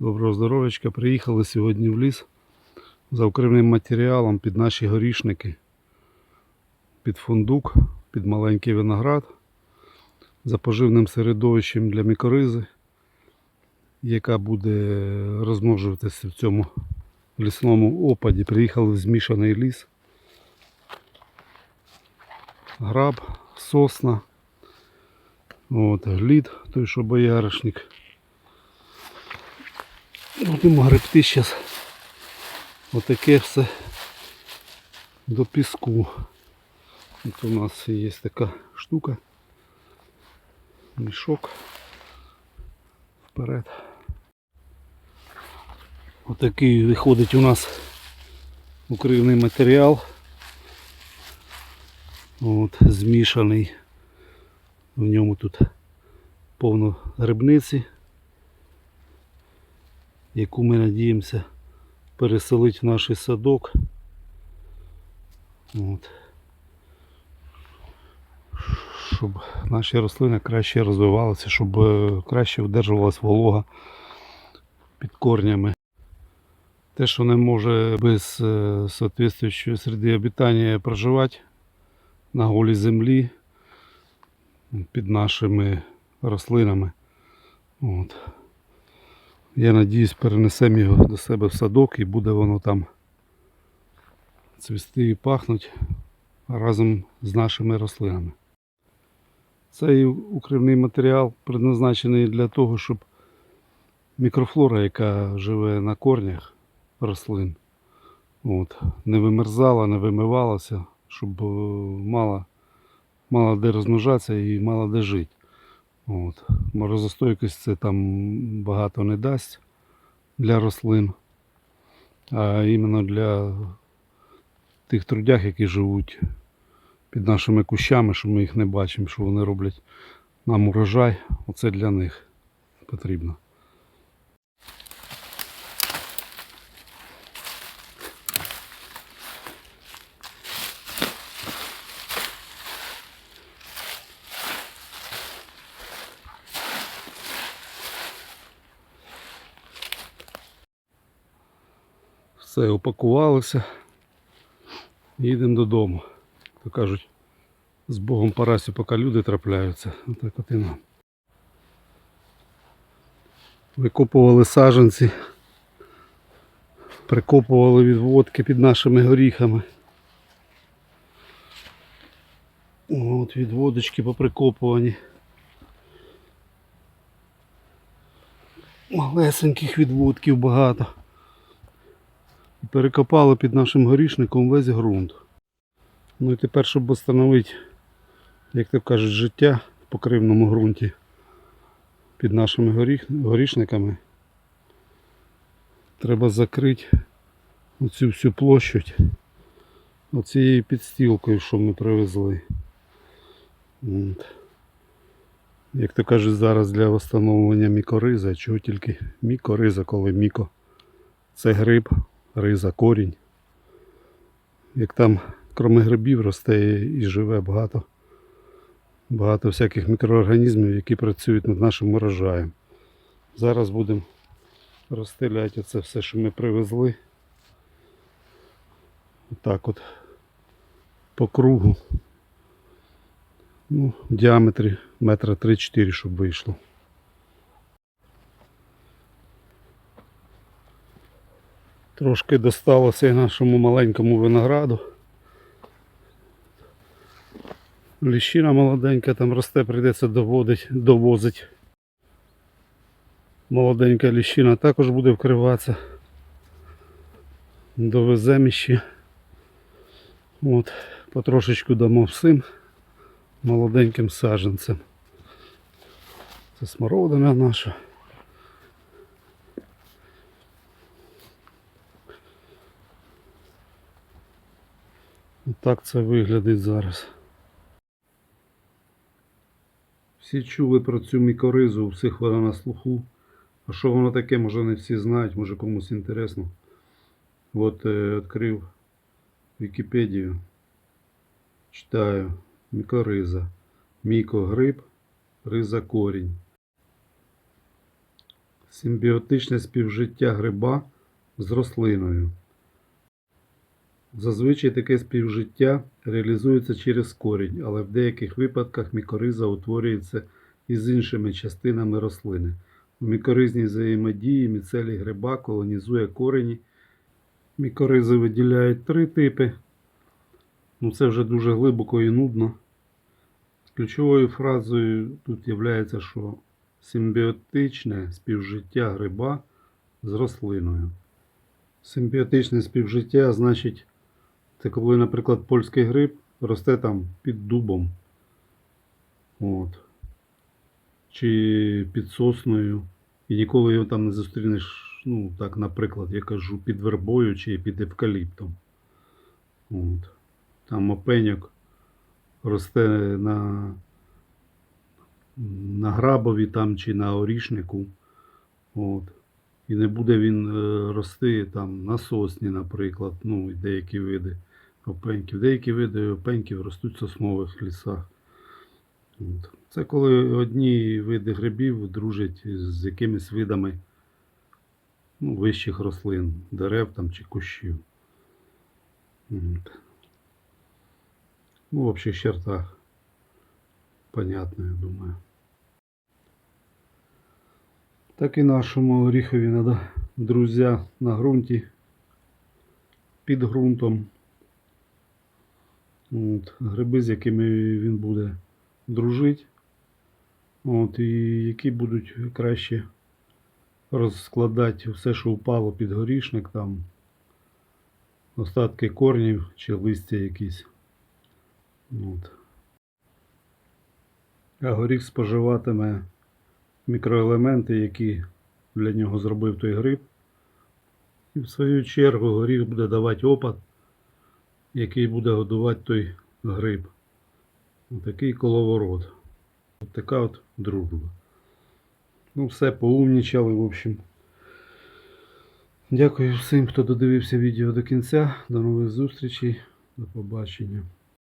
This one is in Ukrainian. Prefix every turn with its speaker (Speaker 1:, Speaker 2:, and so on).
Speaker 1: Доброго здоров'ячка. Приїхали сьогодні в ліс за укривним матеріалом під наші горішники, під фундук, під маленький виноград, за поживним середовищем для мікоризи, яка буде розмножуватися в цьому лісному опаді. Приїхали в змішаний ліс. Граб, сосна, от, глід, той, що бояришник. Будемо гребти зараз. Отаке все до піску. От у нас є така штука. Мішок. Вперед. Отакий виходить у нас укривний матеріал. От, змішаний. В ньому тут повно грибниці яку ми надіємося переселити в наш садок. От. Щоб наші рослини краще розвивалися, щоб е, краще вдержувалась волога під корнями. Те, що не може без е, соответствуючої середи обітання проживати на голій землі під нашими рослинами. От. Я надіюсь, перенесемо його до себе в садок і буде воно там цвісти і пахнуть разом з нашими рослинами. Цей укривний матеріал предназначений для того, щоб мікрофлора, яка живе на корнях рослин, от, не вимерзала, не вимивалася, щоб е, мала, мала де розмножатися і мала де жити. От. Морозостойкість це там багато не дасть для рослин, а іменно для тих трудях, які живуть під нашими кущами, що ми їх не бачимо, що вони роблять нам урожай. Оце для них потрібно. Все, упакувалися. Їдемо додому. То кажуть, з Богом Парасю, поки люди трапляються. Отак от і нам. Викопували саджанці, прикопували відводки під нашими горіхами. От відводочки поприкопувані. Малесеньких відводків багато. І перекопали під нашим горішником весь ґрунт. Ну і тепер, щоб встановити, як то кажуть, життя в покривному ґрунті під нашими горішниками, треба закрити оцю всю площадь оцією підстілкою, що ми привезли. От. Як то кажуть, зараз для встановлення мікориза, чого тільки мікориза, коли міко. Це гриб, риза, корінь. Як там кроме грибів росте і живе багато, багато всяких мікроорганізмів, які працюють над нашим урожаєм. Зараз будемо розстеляти оце все, що ми привезли. Отак от по кругу. Ну, в діаметрі метра 3-4, щоб вийшло. Трошки досталося і нашому маленькому винограду. Ліщина молоденька там росте, прийдеться доводить, довозить. Молоденька ліщина також буде вкриватися. Довеземо ще. От, потрошечку дамо всім молоденьким саджанцям. Це смородина наша. Так це виглядить зараз. Всі чули про цю мікоризу, у всіх вона на слуху. А що воно таке, може не всі знають, може комусь інтересно. От е, відкрив Вікіпедію. Читаю. Мікориза. Міко гриб, риза корінь. Симбіотичне співжиття гриба з рослиною. Зазвичай таке співжиття реалізується через корінь, але в деяких випадках мікориза утворюється із іншими частинами рослини. У мікоризній взаємодії міцелій гриба колонізує корені. Мікоризи виділяють три типи. Ну, це вже дуже глибоко і нудно. Ключовою фразою тут є, що симбіотичне співжиття гриба з рослиною. Симбіотичне співжиття значить, це коли, наприклад, польський гриб росте там під дубом. От. Чи під сосною. І ніколи його там не зустрінеш, ну, так, наприклад, я кажу, під вербою чи під евкаліптом. От. Там опеньок росте на, на грабові там чи на орішнику. От. І не буде він е, рости там на сосні, наприклад, ну і деякі види опеньків. Деякі види опеньків ростуть в соснових лісах. Це коли одні види грибів дружать з якимись видами ну, вищих рослин, дерев там чи кущів. Ну, в общих чертах. Понятно, я думаю. Так і нашому оріхові надо друзі на ґрунті, під ґрунтом. От, гриби, з якими він буде дружити. От, і які будуть краще розкладати все, що впало під горішник, там остатки корнів чи листя якісь. От. А горіх споживатиме мікроелементи, які для нього зробив той гриб. І в свою чергу горіх буде давати опад, який буде годувати той гриб. Такий коловорот. От така от дружба. Ну, все, поумнічали, в общем. Дякую всім, хто додивився відео до кінця. До нових зустрічей. До побачення.